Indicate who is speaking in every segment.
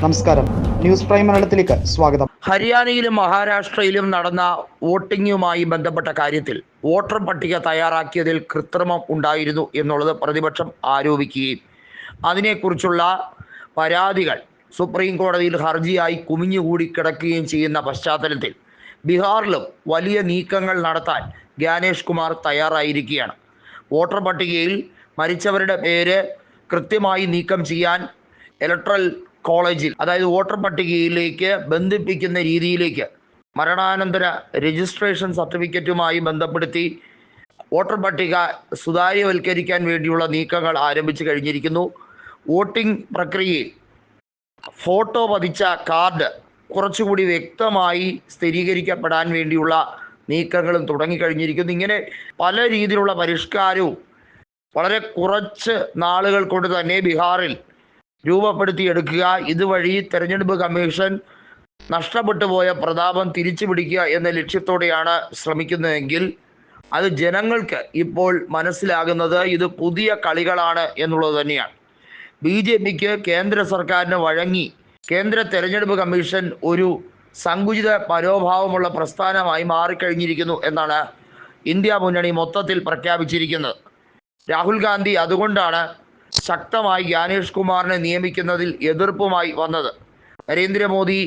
Speaker 1: നമസ്കാരം. News prime മലയാളത്തിലേക്ക് സ്വാഗതം.
Speaker 2: ഹരിയാനയിലും മഹാരാഷ്ട്രയിലും നടന്ന വോട്ടിങ്ങുമായി ബന്ധപ്പെട്ട കാര്യത്തിൽ വോട്ടർ പട്ടിക തയ്യാറാക്കിയതിൽ കൃത്രിമം ഉണ്ടായിരുന്നു എന്നുള്ളത് പ്രതിപക്ഷം ആരോപിക്കുകയും അതിനെക്കുറിച്ചുള്ള പരാതികൾ സുപ്രീം കോടതിയിൽ ഹർജിയായി കുമിഞ്ഞുകൂടി കിടക്കുകയും ചെയ്യുന്ന പശ്ചാത്തലത്തിൽ ബീഹാറിലും വലിയ നീക്കങ്ങൾ നടത്താൻ ജ്ഞാനേഷ് കുമാർ തയ്യാറായിരിക്കുകയാണ്. വോട്ടർ പട്ടികയിൽ മരിച്ചവരുടെ പേര് കൃത്യമായി നീക്കം ചെയ്യാൻ ഇലക്ട്രൽ കോളേജിൽ അതായത് വോട്ടർ പട്ടികയിലേക്ക് ബന്ധിപ്പിക്കുന്ന രീതിയിലേക്ക് മരണാനന്തര രജിസ്ട്രേഷൻ സർട്ടിഫിക്കറ്റുമായി ബന്ധപ്പെടുത്തി വോട്ടർ പട്ടിക സുതാര്യവൽക്കരിക്കാൻ വേണ്ടിയുള്ള നീക്കങ്ങൾ ആരംഭിച്ചു കഴിഞ്ഞിരിക്കുന്നു. വോട്ടിംഗ് പ്രക്രിയയിൽ ഫോട്ടോ പതിച്ച കാർഡ് കുറച്ചുകൂടി വ്യക്തമായി സ്ഥിരീകരിക്കപ്പെടാൻ വേണ്ടിയുള്ള നീക്കങ്ങളും തുടങ്ങിക്കഴിഞ്ഞിരിക്കുന്നു. ഇങ്ങനെ പല രീതിയിലുള്ള പരിഷ്കാരവും വളരെ കുറച്ച് നാളുകൾ കൊണ്ട് തന്നെ ബീഹാറിൽ രൂപപ്പെടുത്തിയെടുക്കുക. ഇതുവഴി തെരഞ്ഞെടുപ്പ് കമ്മീഷൻ നഷ്ടപ്പെട്ടു പോയ പ്രതാപം തിരിച്ചു പിടിക്കുക എന്ന ലക്ഷ്യത്തോടെയാണ് ശ്രമിക്കുന്നതെങ്കിൽ അത് ജനങ്ങൾക്ക് ഇപ്പോൾ മനസ്സിലാകുന്നത് ഇത് പുതിയ കളികളാണ് എന്നുള്ളത് തന്നെയാണ്. ബി ജെ പിക്ക് കേന്ദ്ര സർക്കാരിന് വഴങ്ങി കേന്ദ്ര തെരഞ്ഞെടുപ്പ് കമ്മീഷൻ ഒരു സങ്കുചിത മനോഭാവമുള്ള പ്രസ്ഥാനമായി മാറിക്കഴിഞ്ഞിരിക്കുന്നു എന്നാണ് ഇന്ത്യ മുന്നണി മൊത്തത്തിൽ പ്രഖ്യാപിച്ചിരിക്കുന്നത്. രാഹുൽ ഗാന്ധി അതുകൊണ്ടാണ് ശക്തമായി ജ്ഞാനേഷ് കുമാറിനെ നിയമിക്കുന്നതിൽ എതിർപ്പുമായി വന്നത്. നരേന്ദ്രമോദി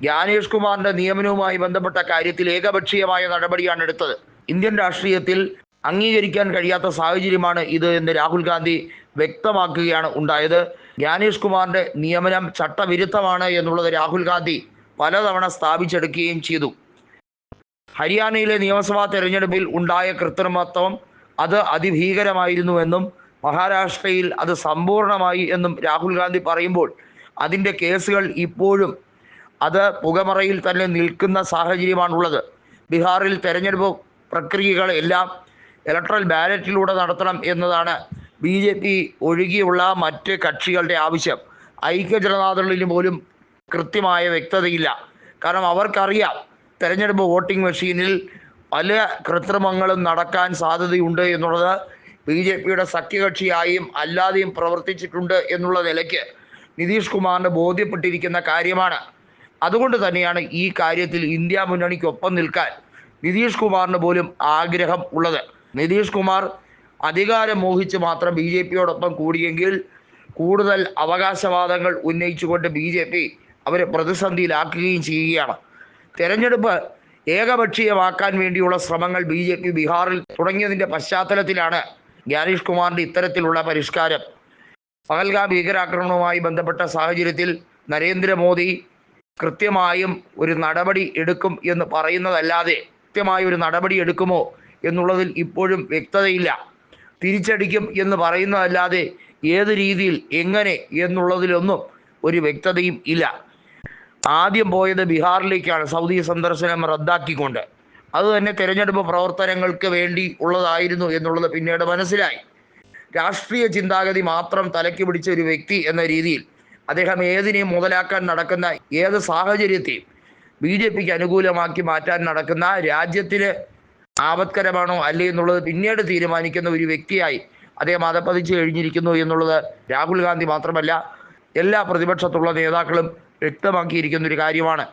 Speaker 2: ജ്ഞാനേഷ് കുമാറിന്റെ നിയമനവുമായി ബന്ധപ്പെട്ട കാര്യത്തിൽ ഏകപക്ഷീയമായ നടപടിയാണ് എടുത്തത്. ഇന്ത്യൻ രാഷ്ട്രീയത്തിൽ അംഗീകരിക്കാൻ കഴിയാത്ത സാഹചര്യമാണ് ഇത് എന്ന് രാഹുൽ ഗാന്ധി വ്യക്തമാക്കുകയാണ് ഉണ്ടായത്. ജ്ഞാനേഷ് കുമാറിന്റെ നിയമനം ചട്ടവിരുദ്ധമാണ് എന്നുള്ളത് രാഹുൽ ഗാന്ധി പലതവണ സ്ഥാപിച്ചെടുക്കുകയും ചെയ്തു. ഹരിയാനയിലെ നിയമസഭാ തെരഞ്ഞെടുപ്പിൽ ഉണ്ടായ കൃത്രിമത്വം അത് അതിഭീകരമായിരുന്നുവെന്നും മഹാരാഷ്ട്രയിൽ അത് സമ്പൂർണമായി എന്നും രാഹുൽ ഗാന്ധി പറയുമ്പോൾ അതിന്റെ കേസുകൾ ഇപ്പോഴും അത് പുകമറയിൽ തന്നെ നിൽക്കുന്ന സാഹചര്യമാണുള്ളത്. ബീഹാറിൽ തെരഞ്ഞെടുപ്പ് പ്രക്രിയകളെല്ലാം ഇലക്ട്രൽ ബാലറ്റിലൂടെ നടത്തണം എന്നതാണ് ബി ജെ പി ഒഴികെയുള്ള മറ്റ് കക്ഷികളുടെ ആവശ്യം. ഐക്യജനതാദളിന് പോലും കൃത്യമായ വ്യക്തതയില്ല. കാരണം അവർക്കറിയാം തെരഞ്ഞെടുപ്പ് വോട്ടിംഗ് മെഷീനിൽ പല കൃത്രിമങ്ങളും നടക്കാൻ സാധ്യതയുണ്ട് എന്നുള്ളത് ബി ജെ പിയുടെ സഖ്യകക്ഷിയായും അല്ലാതെയും പ്രവർത്തിച്ചിട്ടുണ്ട് എന്നുള്ള നിലയ്ക്ക് നിതീഷ് കുമാറിന് ബോധ്യപ്പെട്ടിരിക്കുന്ന കാര്യമാണ്. അതുകൊണ്ട് തന്നെയാണ് ഈ കാര്യത്തിൽ ഇന്ത്യ മുന്നണിക്കൊപ്പം നിൽക്കാൻ നിതീഷ് കുമാറിന് പോലും ആഗ്രഹം ഉള്ളത്. നിതീഷ് കുമാർ അധികാരം മോഹിച്ച് മാത്രം ബി ജെ പിയോടൊപ്പം കൂടിയെങ്കിൽ കൂടുതൽ അവകാശവാദങ്ങൾ ഉന്നയിച്ചുകൊണ്ട് ബി ജെ പി അവരെ പ്രതിസന്ധിയിലാക്കുകയും ചെയ്യുകയാണ്. തെരഞ്ഞെടുപ്പ് ഏകപക്ഷീയമാക്കാൻ വേണ്ടിയുള്ള ശ്രമങ്ങൾ ബി ജെ പി ബീഹാറിൽ തുടങ്ങിയതിന്റെ പശ്ചാത്തലത്തിലാണ് ജ്ഞാനേഷ് കുമാറിന്റെ ഇത്തരത്തിലുള്ള പരിഷ്കാരം. പഹൽഗാം ഭീകരാക്രമണവുമായി ബന്ധപ്പെട്ട സാഹചര്യത്തിൽ നരേന്ദ്രമോദി കൃത്യമായും ഒരു നടപടി എടുക്കും എന്ന് പറയുന്നതല്ലാതെ കൃത്യമായ ഒരു നടപടി എടുക്കുമോ എന്നുള്ളതിൽ ഇപ്പോഴും വ്യക്തതയില്ല. തിരിച്ചടിക്കും എന്ന് പറയുന്നതല്ലാതെ ഏത് രീതിയിൽ എങ്ങനെ എന്നുള്ളതിലൊന്നും ഒരു വ്യക്തതയും ഇല്ല. ആദ്യം പോയത് ബീഹാറിലേക്കാണ് സൗദി സന്ദർശനം റദ്ദാക്കിക്കൊണ്ട്. അത് തന്നെ തെരഞ്ഞെടുപ്പ് പ്രവർത്തനങ്ങൾക്ക് വേണ്ടി ഉള്ളതായിരുന്നു എന്നുള്ളത് പിന്നീട് മനസ്സിലായി. രാഷ്ട്രീയ ചിന്താഗതി മാത്രം തലയ്ക്ക് പിടിച്ച ഒരു വ്യക്തി എന്ന രീതിയിൽ അദ്ദേഹം ഏതിനെയും മുതലാക്കാൻ നടക്കുന്ന ഏത് സാഹചര്യത്തെയും ബി ജെ പിക്ക് അനുകൂലമാക്കി മാറ്റാൻ നടക്കുന്ന രാജ്യത്തിന് ആപത്കരമാണോ അല്ലേ എന്നുള്ളത് പിന്നീട് തീരുമാനിക്കുന്ന ഒരു വ്യക്തിയായി അദ്ദേഹം അതപ്പതിച്ച് കഴിഞ്ഞിരിക്കുന്നു എന്നുള്ളത് രാഹുൽ ഗാന്ധി മാത്രമല്ല എല്ലാ പ്രതിപക്ഷത്തുള്ള നേതാക്കളും വ്യക്തമാക്കിയിരിക്കുന്ന ഒരു കാര്യമാണ്.